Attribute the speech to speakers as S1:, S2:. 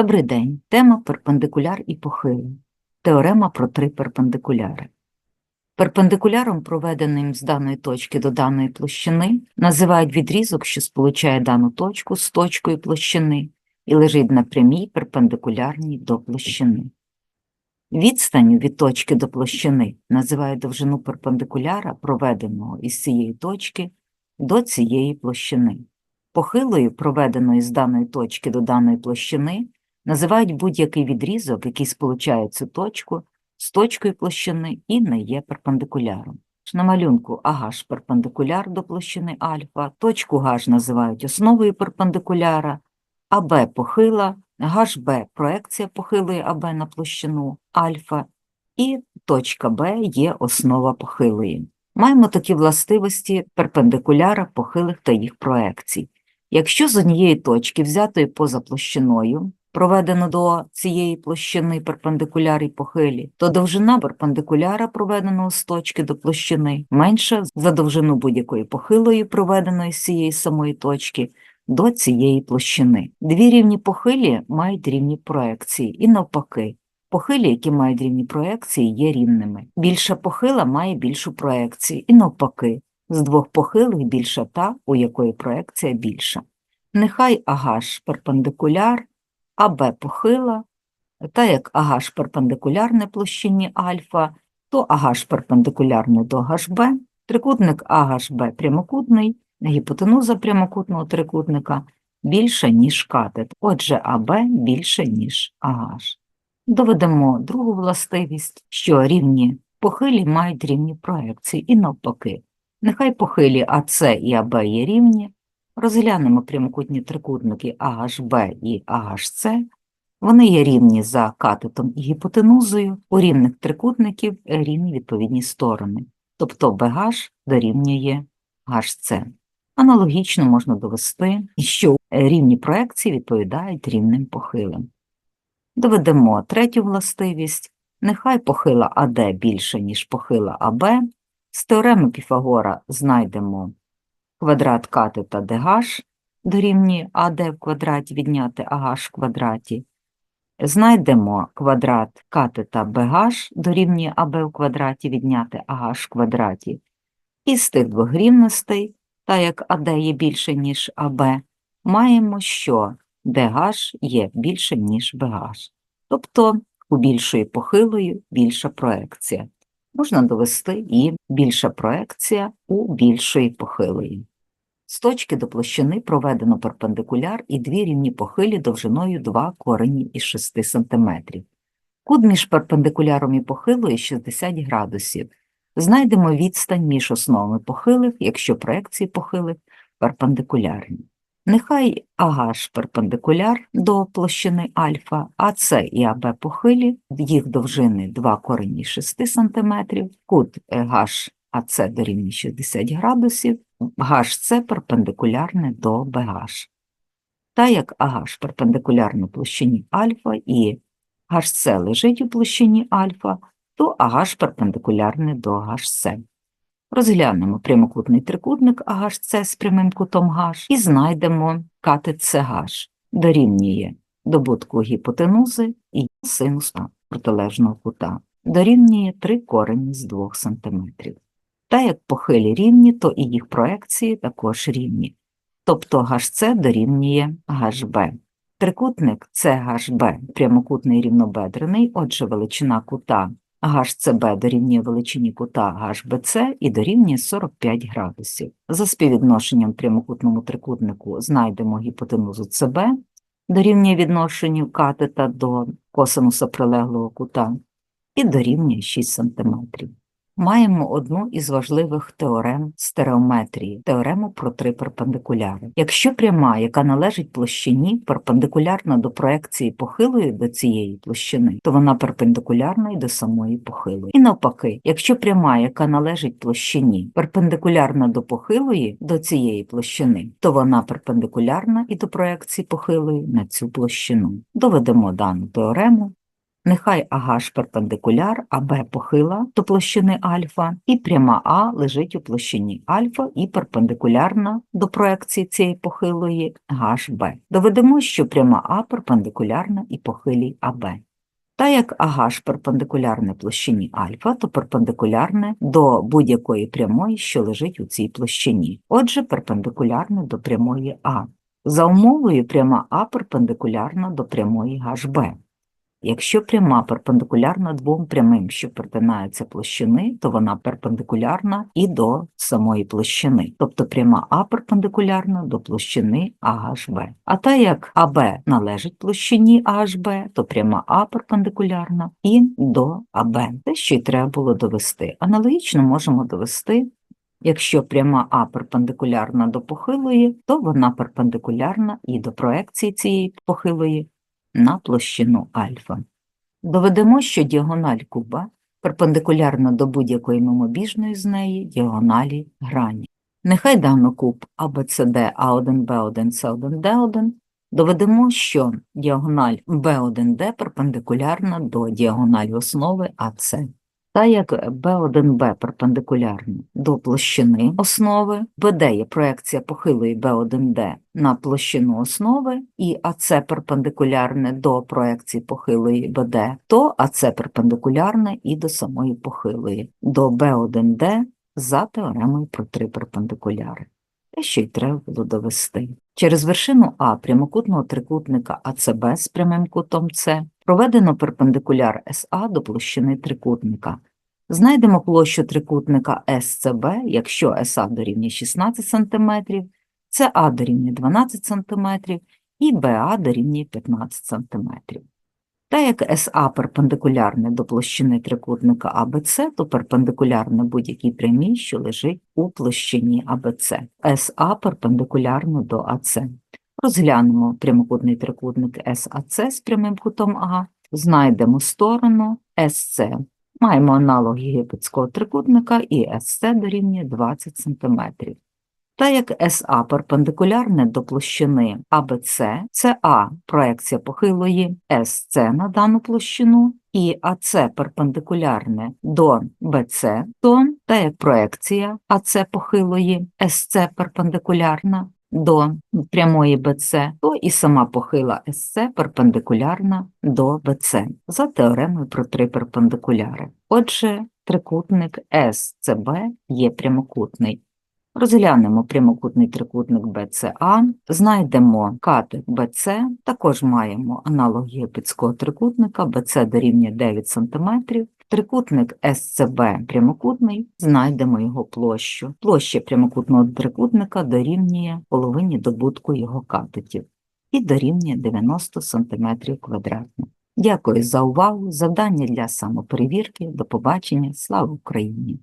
S1: Добрий день. Тема перпендикуляр і похилий. Теорема про три перпендикуляри. Перпендикуляром, проведеним з даної точки до даної площини, називають відрізок, що сполучає дану точку з точкою площини і лежить на прямій перпендикулярній до площини. Відстанню від точки до площини називають довжину перпендикуляра, проведеного із цієї точки до цієї площини. Похилою, проведеної з даної точки до даної площини, називають будь-який відрізок, який сполучає цю точку з точкою площини і не є перпендикуляром. На малюнку АГ перпендикуляр до площини альфа, точку Г називають основою перпендикуляра, АБ похила, ГБ проекція похилої АБ на площину альфа, і точка Б є основа похилої. Маємо такі властивості перпендикуляра похилих та їх проекцій. Якщо з однієї точки, взятої поза площиною, проведено до цієї площини перпендикуляр і похилі, то довжина перпендикуляра, проведеного з точки до площини, менша за довжину будь-якої похилої, проведеної з цієї самої точки, до цієї площини. Дві рівні похилі мають рівні проекції, і навпаки. Похилі, які мають рівні проекції, є рівними. Більша похила має більшу проекцію, і навпаки. З двох похилих більша та, у якої проекція більша. Нехай АГ перпендикуляр, АБ похила, та як АГ перпендикулярне площині альфа, то АГ перпендикулярне до ГБ, трикутник АГБ прямокутний, гіпотенуза прямокутного трикутника більша, ніж катет, отже АБ більше, ніж АГ. Доведемо другу властивість, що рівні похилі мають рівні проекції і навпаки. Нехай похилі АС і АБ є рівні, розглянемо прямокутні трикутники АГБ і АГС, вони є рівні за катетом і гіпотенузою, у рівних трикутників рівні відповідні сторони, тобто БГ дорівнює ГС. Аналогічно можна довести, що рівні проекції відповідають рівним похилим. Доведемо третю властивість, нехай похила АД більше, ніж похила АБ, з теореми Піфагора знайдемо квадрат катета DH дорівнює АД в квадраті відняти АГ в квадраті. Знайдемо квадрат катета BH дорівнює АБ в квадраті відняти АГ в квадраті. Із тих двох рівностей, так як АД є більше, ніж АБ, маємо, що DH є більше, ніж BH. Тобто у більшої похилої більша проекція можна довести і більша проекція у більшої похилої. З точки до площини проведено перпендикуляр і дві рівні похилі довжиною 2 корені із 6 см. Кут між перпендикуляром і похилою 60 градусів. Знайдемо відстань між основами похилих, якщо проекції похилих перпендикулярні. Нехай АГ перпендикуляр до площини альфа, АС і АБ похилі, їх довжини 2 корені 6 см, кут ГАШ АС дорівнює 60 градусів, ГАШ перпендикулярне до БГ. Та як АГ перпендикулярно площині альфа і ГАШ лежить у площині альфа, то АГ перпендикулярне до ГАШ. Розглянемо прямокутний трикутник АГС з прямим кутом Г і знайдемо катет СГ, дорівнює добутку гіпотенузи і синус протилежного кута, дорівнює 3 корені з 2 см. Та як похилі рівні, то і їх проекції також рівні, тобто ГС дорівнює ГБ. Трикутник СГБ прямокутний рівнобедрений, отже величина кута ГЦБ дорівнює величині кута ГБЦ і дорівнює 45 градусів. За співвідношенням прямокутному трикутнику знайдемо гіпотенузу ЦБ, дорівнює відношенню катета до косинуса прилеглого кута і дорівнює 6 см маємо одну із важливих теорем стереометрії теорему про три перпендикуляри. Якщо пряма, яка належить площині, перпендикулярна до проекції похилої до цієї площини, то вона перпендикулярна й до самої похилої. І навпаки, якщо пряма, яка належить площині, перпендикулярна до похилої до цієї площини, то вона перпендикулярна і до проекції похилої на цю площину. Доведемо дану теорему Нехай АГ перпендикуляр, АБ похила до площини альфа, і пряма А лежить у площині альфа і перпендикулярна до проекції цієї похилої ГБ. Доведемо, що пряма А перпендикулярна і похилій АБ. Та як АГ перпендикулярне площині альфа, то перпендикулярне до будь-якої прямої, що лежить у цій площині, отже, перпендикулярне до прямої А. За умовою пряма А перпендикулярна до прямої ГБ. Якщо пряма перпендикулярна двом прямим, що перетинаються площини, то вона перпендикулярна і до самої площини, тобто пряма А перпендикулярна до площини АГБ. А та як АБ належить площині АГБ, то пряма А перпендикулярна і до АБ. Те, що й треба було довести. Аналогічно можемо довести. Якщо пряма А перпендикулярна до похилої, то вона перпендикулярна і до проекції цієї похилої на площину альфа. Доведемо, що діагональ куба перпендикулярна до будь-якої мимобіжної з неї діагоналі грані. Нехай дано куб ABCD A1, B1, C1, D1 доведемо, що діагональ B1D перпендикулярна до діагоналі основи АС. Та як B1B перпендикулярна до площини основи, BD є проекція похилої B1D на площину основи, і АЦ перпендикулярне до проекції похилої BD, то АЦ перпендикулярне і до самої похилої, до B1D за теоремою про три перпендикуляри. Те, що й треба було довести. Через вершину А прямокутного трикутника АЦБ з прямим кутом С проведено перпендикуляр СА до площини трикутника. Знайдемо площу трикутника СЦБ, якщо СА дорівнює 16 см, СА дорівнює 12 см і БА дорівнює 15 см. Та як СА перпендикулярне до площини трикутника АБЦ, то перпендикулярне будь-якій прямій, що лежить у площині АБЦ. СА перпендикулярно до АЦ. Розглянемо прямокутний трикутник САЦ з прямим кутом А, знайдемо сторону СЦ. Маємо аналог єгипетського трикутника і СЦ дорівнює 20 см. Та як СА перпендикулярне до площини АБЦ, СА проекція похилої СЦ на дану площину, і АЦ перпендикулярне до БЦ, то та як проекція АЦ похилої СЦ перпендикулярна до прямої БЦ, то і сама похила СЦ перпендикулярна до БЦ за теоремою про три перпендикуляри. Отже, трикутник СЦБ є прямокутний. Розглянемо прямокутний трикутник BCA, знайдемо катет BC, також маємо аналог єгипетського трикутника, BC дорівнює 9 см, трикутник SCB прямокутний, знайдемо його площу. Площа прямокутного трикутника дорівнює половині добутку його катетів і дорівнює 90 см квадратних. Дякую за увагу, завдання для самоперевірки, до побачення, слава Україні!